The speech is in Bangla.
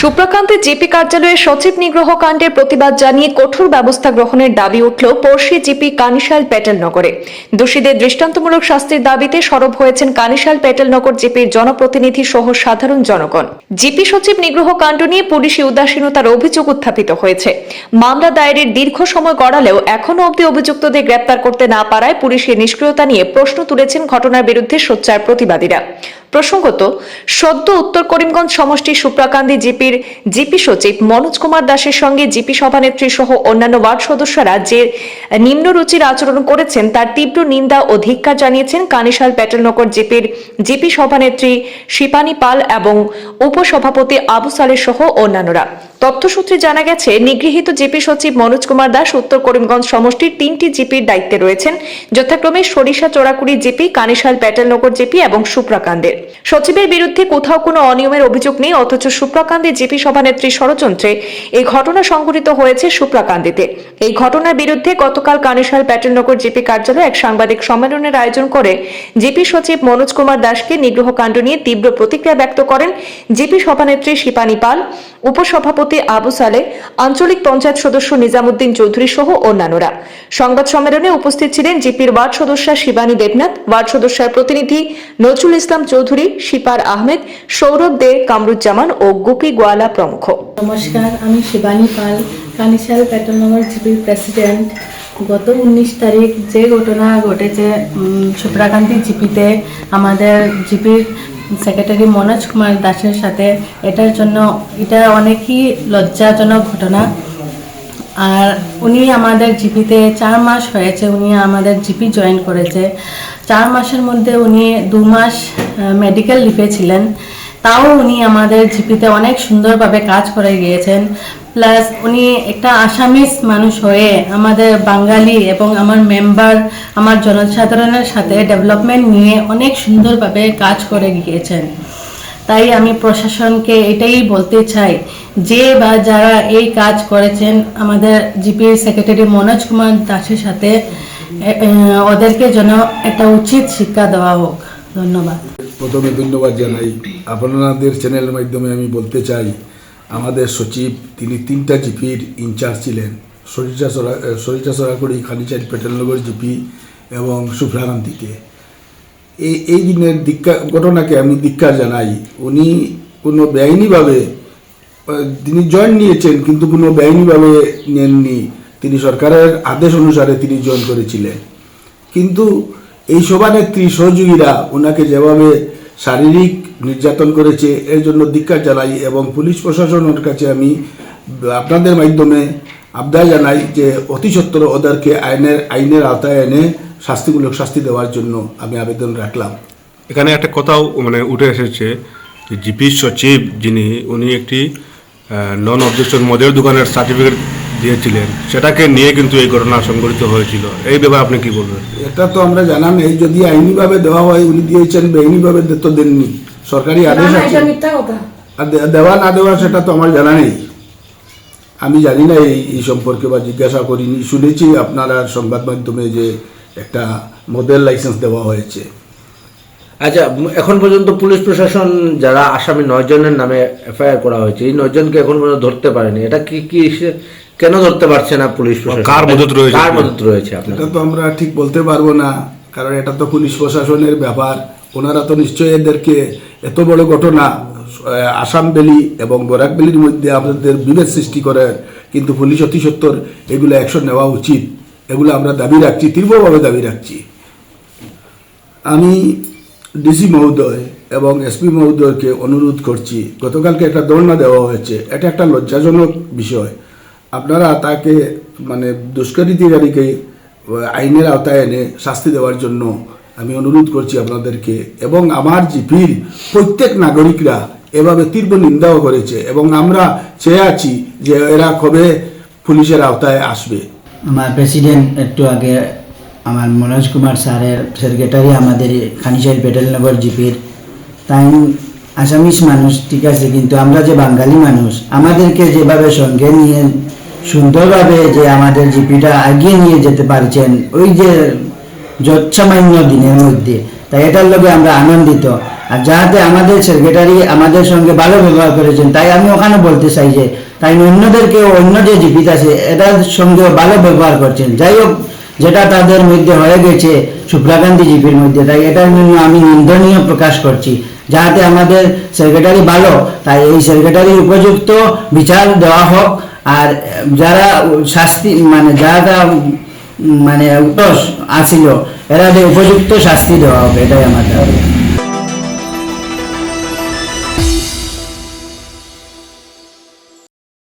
সুপ্রকান্তের জিপি কার্যালয়ে সচিব নিগ্রহ কাণ্ডের প্রতিবাদ জানিয়ে কঠোর ব্যবস্থা গ্রহণের দাবি উঠল পড়শি জিপি কানিশাল প্যাটেল নগরে। দোষীদের দৃষ্টান্তমূলক শাস্তির দাবিতে সরব হয়েছেন কানিশাল প্যাটেল নগর জিপির জনপ্রতিনিধি সহ সাধারণ জনগণ। জিপি সচিব নিগ্রহ কাণ্ড নিয়ে পুলিশি উদাসীনতার অভিযোগ উত্থাপিত হয়েছে। মামলা দায়েরের দীর্ঘ সময় গড়ালেও এখনও অবধি অভিযুক্তদের গ্রেপ্তার করতে না পারায় পুলিশের নিষ্ক্রিয়তা নিয়ে প্রশ্ন তুলেছেন ঘটনার বিরুদ্ধে সোচ্চার প্রতিবাদীরা। প্রসঙ্গত, সদ্য উত্তর করিমগঞ্জ সমষ্টির সুপ্রাকান্দি জিপির জিপি সচিব মনোজ কুমার দাসের সঙ্গে জিপি সভানেত্রী সহ অন্যান্য ওয়ার্ড সদস্যরা যে নিম্নরুচির আচরণ করেছেন, তার তীব্র নিন্দা ও ধিক্কার জানিয়েছেন কানিশাল প্যাটেলনগর জিপির জিপি সভানেত্রী শিপানি পাল এবং উপসভাপতি আবু সালেহ সহ অন্যান্যরা। তথ্যসূত্রে জানা গেছে, নিগৃহীত জিপি সচিব মনোজ কুমার দাস উত্তর করিমগঞ্জ সমষ্টির তিনটি জিপির দায়িত্বে রয়েছেন। যথাক্রমে সরিষা চোরাকুড়ি জিপি, কানিশাল প্যাটেলনগর জিপি এবং সুপ্রাকান্দের। সচিবের বিরুদ্ধে কোথাও কোনো অনিয়মের অভিযোগ নেই, অথচ সুপ্রাকান্দি জিপি সভানেত্রী ষড়যন্ত্রে এই ঘটনা সংঘটিত হয়েছে সুপ্রাকান্দিতে। এই ঘটনার বিরুদ্ধে গতকাল কানিশাল প্যাটেলনগর জিপি কার্যালয়ে এক সাংবাদিক সম্মেলনের আয়োজন করে জিপি সচিব মনোজ কুমার দাসকে নিগ্রহ কাণ্ড নিয়ে তীব্র প্রতিক্রিয়া ব্যক্ত করেন জিপি সভানেত্রী শিপানি পাল, উপসভাপতি আবু সালে, আঞ্চলিক পঞ্চায়েত সদস্য নিজামুদ্দিন চৌধুরী সহ অন্যান্যরা। সংবাদ সম্মেলনে উপস্থিত ছিলেন জিপির ওয়ার্ড সদস্যা শিবানী দেবনাথ, ওয়ার্ড সদস্যার প্রতিনিধি নজরুল ইসলাম চৌধুরী, শিপার আহমেদ, সৌরভ দে কামরুজ্জামান ও গুপি গোয়ালা প্রমুখ। নমস্কার, আমি শিবানী পাল কানিশাল প্যাটার্নগর জিপির প্রেসিডেন্ট, গত উনিশ তারিখ যে ঘটনা ঘটেছে সুপ্রাকান্তি জিপিতে, আমাদের জিপির সেক্রেটারি মনোজ কুমার দাসের সাথে, এটার জন্য, এটা অনেকই লজ্জাজনক ঘটনা। আর উনি আমাদের জিপিতে চার মাস হয়েছে, উনি আমাদের জিপি জয়েন করেছে। চার মাসের মধ্যে উনি দু মাস মেডিকেল লিপে ছিলেন। তাও উনি আমাদের জিপিতে অনেক সুন্দরভাবে কাজ করে গিয়েছেন। প্লাস উনি একটা আসামিস মানুষ হয়ে আমাদের বাঙালি এবং আমার মেম্বার, আমার জনসাধারণের সাথে ডেভেলপমেন্ট নিয়ে অনেক সুন্দরভাবে কাজ করে গিয়েছেন। তাই আমি প্রশাসনকে এটাই বলতে চাই, যে বা যারা এই কাজ করেছেন, আমাদের জিপি সেক্রেটারি মনোজ কুমার দাসের সাথে ওদেরকে যেন একটা উচিত শিক্ষা দেওয়া হোক। ধন্যবাদ। প্রথমে ধন্যবাদ জানাই। আপনাদের চ্যানেলের মাধ্যমে আমি বলতে চাই, আমাদের সচিব, তিনি তিনটা জিপির ইনচার্জ ছিলেন। সরিষা সরা সরিষা সরাকুড়ি খালিচারি পেটেলনগর জিপি এবং সুফ্রাকান্তিতে এই এই দিনের দীক্ষা, ঘটনাকে আমি ধিক্কার জানাই। উনি কোনো বেআইনিভাবে তিনি জয়েন নিয়েছেন, কিন্তু কোনো বেআইনিভাবে নেননি। তিনি সরকারের আদেশ অনুসারে তিনি জয়েন করেছিলেন। কিন্তু এই সভানেত্রী সহযোগীরা ওনাকে যেভাবে শারীরিক নির্যাতন করেছে, এর জন্য ধিক্কার জানাই এবং পুলিশ প্রশাসনের কাছে আমি আপনাদের মাধ্যমে আবদার জানাই যে অতি সত্বর ওদেরকে আইনের আইনের আওতায় এনে শাস্তিমূলক শাস্তি দেওয়ার জন্য আমি আবেদন রাখলাম। এখানে একটা কথাও মানে উঠে এসেছে জিপি সচিব যিনি, উনি একটি নন অবজেকশন মদের দোকানের সার্টিফিকেট দিয়েছিলেন সেটাকে নিয়ে কিন্তু এই ঘটনা সংঘটিত হয়েছিল। এই ব্যাপারে আপনি কি বলবেন? এটা তো আমরা জানা নেই যদি আইনিভাবে দেওয়া হয় উনি দিয়েছেন বেআইনিভাবে তো দেননি। সরকারি আদেশ আছে। আর দেওয়া না দেওয়া সেটা তো আমার জানা নেই। আমি জানি না এই এই সম্পর্কে বা জিজ্ঞাসা করিনি। শুনেছি আপনারা সংবাদ মাধ্যমে যে একটা মডেল লাইসেন্স দেওয়া হয়েছে। আচ্ছা এখন পর্যন্ত পুলিশ প্রশাসন যারা আসামি নয় জনের নামে এফআইআর করা হয়েছে এই নয় জনকে এখন পর্যন্ত ধরতে পারেনি। এটা কি কি কেন ধরতে পারছে না পুলিশ প্রশাসন? কার মদত রয়েছে? কার মদত রয়েছে আপনার এটা তো আমরা ঠিক বলতে পারব না কারণ এটা তো পুলিশ প্রশাসনের ব্যাপার। ওনারা তো নিশ্চয়ই এদেরকে এত বড় ঘটনা আহ, আসাম বেলি এবং বরাক বেলির মধ্যে আমাদের বিভেদ সৃষ্টি করে কিন্তু পুলিশ অতি সত্তর এগুলো অ্যাকশন নেওয়া উচিত। এগুলো আমরা দাবি রাখছি তীব্রভাবে দাবি রাখছি। আমি ডিসি মহোদয় এবং এসপি মহোদয়কে অনুরোধ করছি, গতকালকে একটা দৌড়না দেওয়া হয়েছে, এটা একটা লজ্জাজনক বিষয়। আপনারা তাকে মানে দুষ্কৃতিকারীকে আইনের আওতায় এনে শাস্তি দেওয়ার জন্য আমি অনুরোধ করছি আপনাদেরকে এবং আমার জিপির প্রত্যেক নাগরিকরা এভাবে তীব্র নিন্দাও করেছে এবং আমরা চেয়ে আছি যে এরা কবে পুলিশের আওতায় আসবে। আমার প্রেসিডেন্ট একটু আগে আমার মনোজ কুমার স্যারের সেক্রেটারি আমাদের খানিশাইল পেটেলনগর জিপির। তাই আসামিস মানুষ, ঠিক আছে, কিন্তু আমরা যে বাঙালি মানুষ, আমাদেরকে যেভাবে সঙ্গে নিয়ে, সুন্দরভাবে যে আমাদের জিপিটা এগিয়ে নিয়ে যেতে পারছেন, ওই যে যৎসামান্য দিনের মধ্যে, তাই এটার লগে আমরা আনন্দিত। আর যাহাতে আমাদের সেক্রেটারি আমাদের সঙ্গে ভালো ব্যবহার করেছেন, তাই আমি ওখানে বলতে চাই যে, তাই অন্যদেরকে অন্য যে জীবিত আছে, এটার সঙ্গে ভালো ব্যবহার করছেন। যাই হোক যেটা তাদের মধ্যে হয়ে গেছে সুপ্রাকান্তিজীবীর মধ্যে। তাই এটার জন্য আমি নিন্দনীয় প্রকাশ করছি। যাহাতে আমাদের সেক্রেটারি ভালো, তাই এই সেক্রেটারির উপযুক্ত বিচার দেওয়া হোক। আর যারা শাস্তি মানে যারা মানে দোষ আসিল, এরা যে উপযুক্ত শাস্তি দেওয়া হবে, এটাই আমার দাবি।